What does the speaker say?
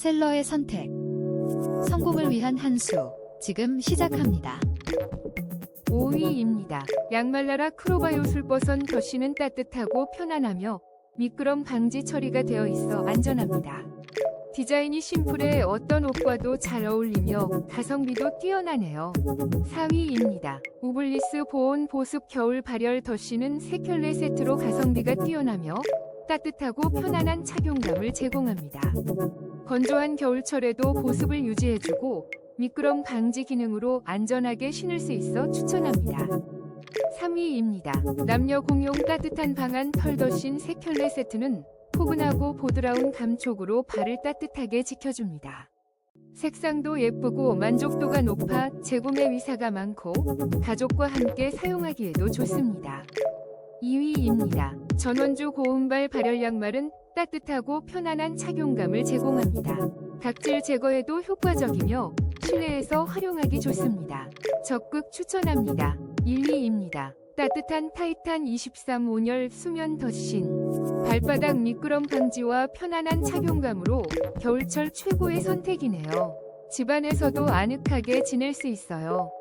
셀러의 선택. 성공을 위한 한 수. 지금 시작합니다. 5위입니다. 양말라라 크로바요 술 버선 더시는 따뜻하고 편안하며 미끄럼 방지 처리가 되어 있어 안전합니다. 디자인이 심플해 어떤 옷과도 잘 어울리며 가성비도 뛰어나네요. 4위입니다. 우블리스 보온 보습 겨울 발열 더시는 세 켤레 세트로 가성비가 뛰어나며 따뜻하고 편안한 착용감을 제공합니다. 건조한 겨울철에도 보습을 유지해주고 미끄럼 방지 기능으로 안전하게 신을 수 있어 추천합니다. 3위입니다. 남녀 공용 따뜻한 방안 털더신 세 켤레 세트는 포근하고 보드라운 감촉으로 발을 따뜻하게 지켜줍니다. 색상도 예쁘고 만족도가 높아 재구매 위사가 많고 가족과 함께 사용하기에도 좋습니다. 2위입니다. 전원주 고운발 발열 양말은 따뜻하고 편안한 착용감을 제공합니다. 각질 제거에도 효과적이며 실내에서 활용하기 좋습니다. 적극 추천합니다. 1위입니다. 따뜻한 타이탄 23 온열 수면 덧신 발바닥 미끄럼 방지와 편안한 착용감으로 겨울철 최고의 선택이네요. 집안에서도 아늑하게 지낼 수 있어요.